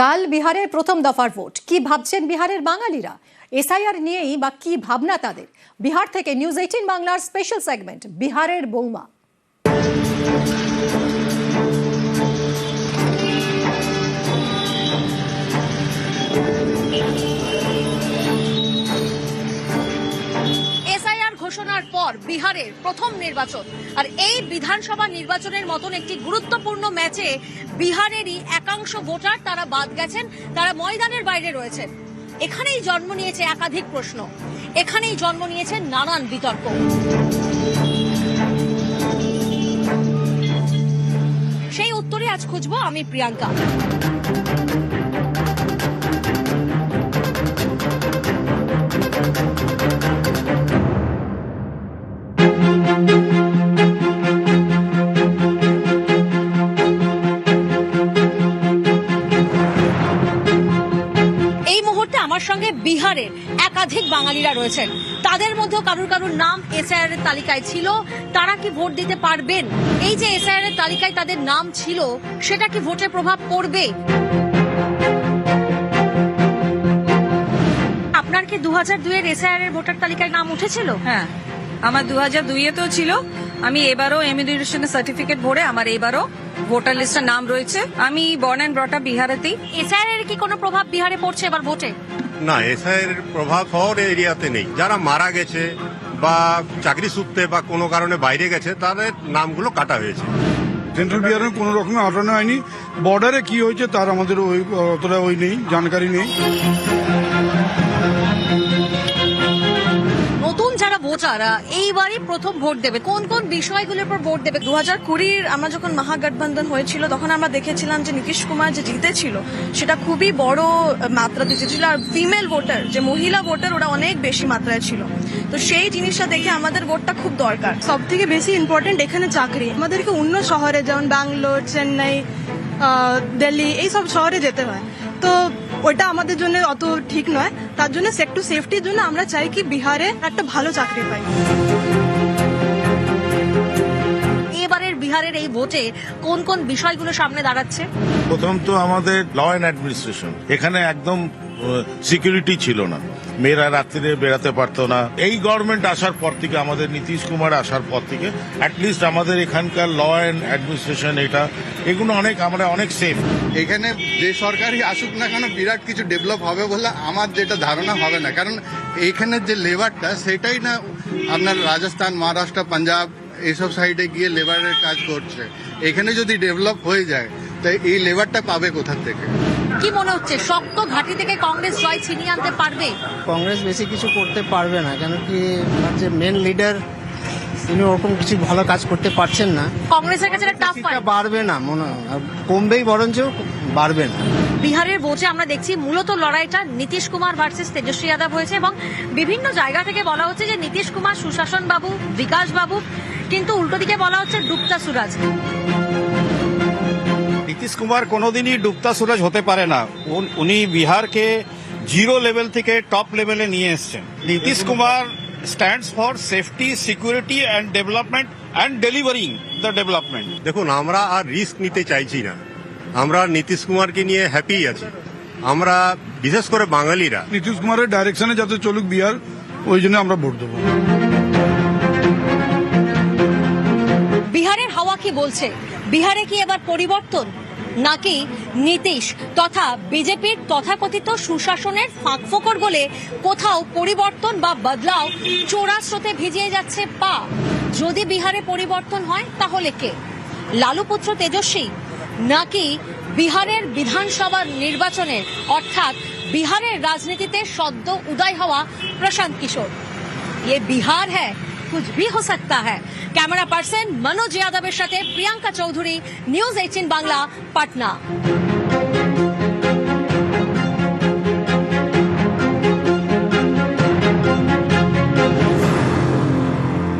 কাল বিহারের প্রথম দফার ভোট। কি ভাবছেন বিহারের বাঙালিরা? এসআইআর নিয়েই বা কি ভাবনা তাদের? বিহার থেকে নিউজ এইটিন বাংলার স্পেশাল সেগমেন্ট বিহারের বৌমা। বিহারের প্রথম নির্বাচন। আর এই বিধানসভা নির্বাচনের মতন একটি গুরুত্বপূর্ণ ম্যাচে বিহারেরই একাংশ ভোটার তারা বাদ গেছেন, তারা ময়দানের বাইরে রয়েছেন। এখানেই জন্ম নিয়েছে একাধিক প্রশ্ন। এখানেই জন্ম নিয়েছে নানান বিতর্ক। সেই উত্তরে আজ খুঁজবো আমি প্রিয়াঙ্কা। আমার সঙ্গে বিহারের একাধিক বাঙালিরা রয়েছেন। তাদের মধ্যে কারুর কারুর নাম এসআইআর এর তালিকায় ছিল তারা কি ভোট দিতে পারবেন? এই যে এসআইআর এর তালিকায় তাদের নাম ছিল সেটা কি ভোটে প্রভাব পড়বে? আপনার কি দু হাজার দুইয়ের এসআইআর এর ভোটার তালিকায় নাম উঠেছিল? হ্যাঁ আমার দু হাজার দুইয়েতেও ছিল। আমি এবারও এমিগ্রেশনের সার্টিফিকেট ভরে আমার এবারও ভোটার লিস্টের নাম রয়েছে। আমি বর্ন অ্যান্ড ব্রটা বিহারেতেই। এসআইআর এর কি কোনো প্রভাব বিহারে পড়ছে এবার ভোটে? না, এসআইয়ের প্রভাব শহর এরিয়াতে নেই। যারা মারা গেছে বা চাকরি সূত্রে বা কোনো কারণে বাইরে গেছে, তাদের নামগুলো কাটা হয়েছে। সেন্ট্রাল বিহারের কোনো রকম আটানো হয়নি। বর্ডারে কি হয়েছে তার আমাদের ওই, অতটা ওই নেই, জানকারি নেই। ভোটার এইবারই প্রথম ভোট দেবে। কোন কোন বিষয়গুলোর উপর ভোট দেবে? দু হাজার কুড়ির আমরা যখন মহাগঠবন্ধন হয়েছিল, তখন আমরা দেখেছিলাম যে নীতিশ কুমার যে জিতেছিল, সেটা খুবই বড় মাত্রাতে জিতেছিল আর ফিমেল ভোটার যে মহিলা ভোটার ওরা অনেক বেশি মাত্রায় ছিল। তো সেই জিনিসটা দেখে আমাদের ভোটটা খুব দরকার। সব থেকে বেশি ইম্পর্টেন্ট এখানে চাকরি। আমাদেরকে অন্য শহরে যেমন ব্যাঙ্গালোর, চেন্নাই দিল্লি এই সব শহরে যেতে হয়। তো ওটা আমাদের জন্য অত ঠিক নয়। তার জন্য সেক্টর সেফটির জন্য আমরা চাই কি বিহারে একটা ভালো চাকরি পাই। এবারের বিহারের এই ভোটে কোন কোন বিষয়গুলো সামনে দাঁড়াচ্ছে? প্রথম তো আমাদের ল অ্যান্ড অ্যাডমিনিস্ট্রেশন এখানে একদম সিকিউরিটি ছিল না। মেয়েরা রাত্রিরে বেড়াতে পারতো না। এই গভর্নমেন্ট আসার পর থেকে, আমাদের নীতিশ কুমার আসার পর থেকে অ্যাটলিস্ট আমাদের এখানকার ল অ্যান্ড অ্যাডমিনিস্ট্রেশন এটা, এগুলো অনেক, আমরা অনেক সেফ এখানে যে সরকারই আসুক না কেন, বিরাট কিছু ডেভেলপ হবে বলে আমার যেটা ধারণা হবে না। কারণ এইখানের যে লেবারটা সেটাই না আপনার রাজস্থান, মহারাষ্ট্র, পাঞ্জাব এইসব সাইডে গিয়ে লেবারের কাজ করছে। এখানে যদি ডেভেলপ হয়ে যায় তাই এই লেবারটা পাবে কোথার থেকে? কি মনে হচ্ছে? শক্ত ঘাটি থেকে কংগ্রেস জয় ছিনিয়ে আনতে পারবে? কংগ্রেস বেশি কিছু করতে পারবে না কেন কি যে মেন লিডার তিনি ওরকম কিছু ভালো কাজ করতে পারছেন না। কংগ্রেসের কাছে টাফ বাড়বে না মনে হয়। কমবেই বরঞ্চ বাড়বে না। বিহারের ভোটে আমরা দেখছি মূলত লড়াইটা নীতিশ কুমার ভার্সেস তেজস্বী যাদব হয়েছে এবং বিভিন্ন জায়গা থেকে বলা হচ্ছে যে নীতিশ কুমার সুশাসন বাবু বিকাশ বাবু কিন্তু উল্টো দিকে বলা হচ্ছে ডুপ্তা সুরাজ। নীতিশ কুমার কোনোদিনই ডুবতা সুরজ হতে পারে না। উনি বিহারকে জিরো লেভেল থেকে টপ লেভেলে নিয়ে এসছেন। Nitish Kumar stands for safety security and development and delivering the development দেখুন আমরা আর রিস্ক নিতে চাইছি না। আমরা নীতিশ কুমারকে নিয়ে হ্যাপি আছি। আমরা বিশেষ করে বাঙালিরা। নীতিশ কুমারের ডাইরেকশনে যাতে চলুক বিহার ওই জন্য আমরা ভোট দেবো। বিহারের হাওয়া কি বলছে বিহারে কি এবার পরিবর্তন নাকি নীতিশ তথা বিজেপির তথাকথিত সুশাসনের ফাঁকফোকর বলে কোথাও পরিবর্তন বা বদলাও চোরা স্রোতে ভিজিয়ে যাচ্ছে পা যদি বিহারে পরিবর্তন হয় তাহলে কে লালু পুত্র তেজস্বী নাকি বিহারের বিধানসভা নির্বাচনে অর্থাৎ বিহারের রাজনীতিতে সদ্য উদয় হওয়া প্রশান্ত কিশোর ये बिहार है कुछ भी हो सकता है ক্যামেরা পার্সন মনোজ যাদবের সাথে প্রিয়াঙ্কা চৌধুরী নিউজ এইটিন বাংলা পাটনা